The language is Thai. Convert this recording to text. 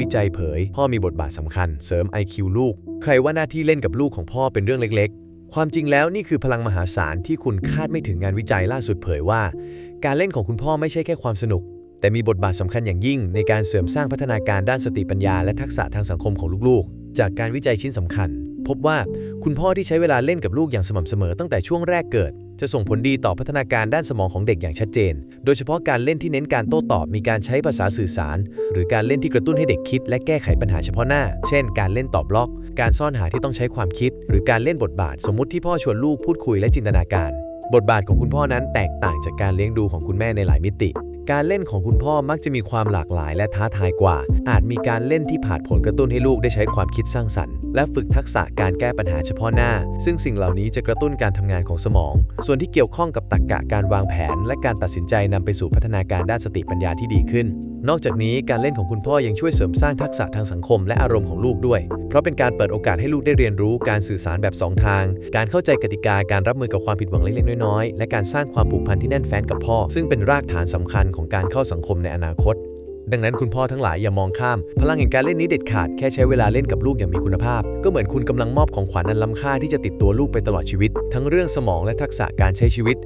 วิจัยเผย พ่อมีบทบาทสำคัญ เสริม IQ ลูก ใครว่าหน้าที่เล่นกับลูกของพ่อเป็นเรื่องเล็ก ๆ ความจริงแล้วนี่คือพลังมหาศาลที่คุณคาดไม่ถึงงานวิจัยล่าสุดเผยว่า การเล่นของคุณพ่อไม่ใช่แค่ความสนุก แต่มีบทบาทสำคัญอย่างยิ่ง ในการเสริมสร้างพัฒนาการด้านสติปัญญาและทักษะทางสังคมของลูกๆ จากการวิจัยชิ้นสำคัญ พบว่าคุณพ่อที่ใช้เวลาเล่นกับลูกอย่างสม่ำเสมอตั้งแต่ช่วงแรกเกิด จะส่งผลดีต่อพัฒนาการด้านสมองของเด็กอย่างชัดเจน โดยเฉพาะการเล่นที่เน้นการโต้ตอบ มีการใช้ภาษาสื่อสาร หรือการเล่นที่กระตุ้นให้เด็กคิด และแก้ไขปัญหาเฉพาะหน้า เช่น การเล่นตอบบล็อก การซ่อนหาที่ต้องใช้ความคิด หรือการเล่นบทบาท สมมุติที่พ่อชวนลูกพูดคุยและจินตนาการ บทบาทของคุณพ่อนั้นแตกต่างจากการเลี้ยงดูของคุณแม่ในหลายมิติ การเล่นของคุณพ่อมักจะมีความหลากหลายและท้าทายกว่า อาจมีการเล่นที่ผ่านผลกระตุ้นให้ลูกได้ใช้ความคิดสร้างสรรค์ และฝึกทักษะการแก้ปัญหาเฉพาะหน้า ซึ่งสิ่งเหล่านี้จะกระตุ้นการทำงานของสมอง ส่วนที่เกี่ยวข้องกับตรรกะการวางแผน และการตัดสินใจนำไปสู่พัฒนาการด้านสติปัญญาที่ดีขึ้น นอกจากนี้การเล่นของคุณพ่อยังช่วยเสริมสร้างทักษะทางสังคมและอารมณ์ของลูกด้วย เพราะเป็นการเปิดโอกาสให้ลูกได้เรียนรู้การสื่อสารแบบสองทาง การเข้าใจกติกาการรับมือกับความผิดหวังเล็กๆน้อยๆ และการสร้างความผูกพันที่แน่นแฟ้นกับพ่อ ซึ่งเป็นรากฐานสำคัญของการเข้าสังคมในอนาคต ดังนั้นคุณพ่อทั้งหลายอย่ามองข้าม พลังแห่งการเล่นนี้เด็ดขาดแค่ใช้เวลาเล่นกับลูกอย่างมีคุณภาพ ก็เหมือนคุณกำลังมอบของขวัญอันล้ำค่าที่จะติดตัวลูกไปตลอดชีวิต ทั้งเรื่องสมองและทักษะการใช้ชีวิต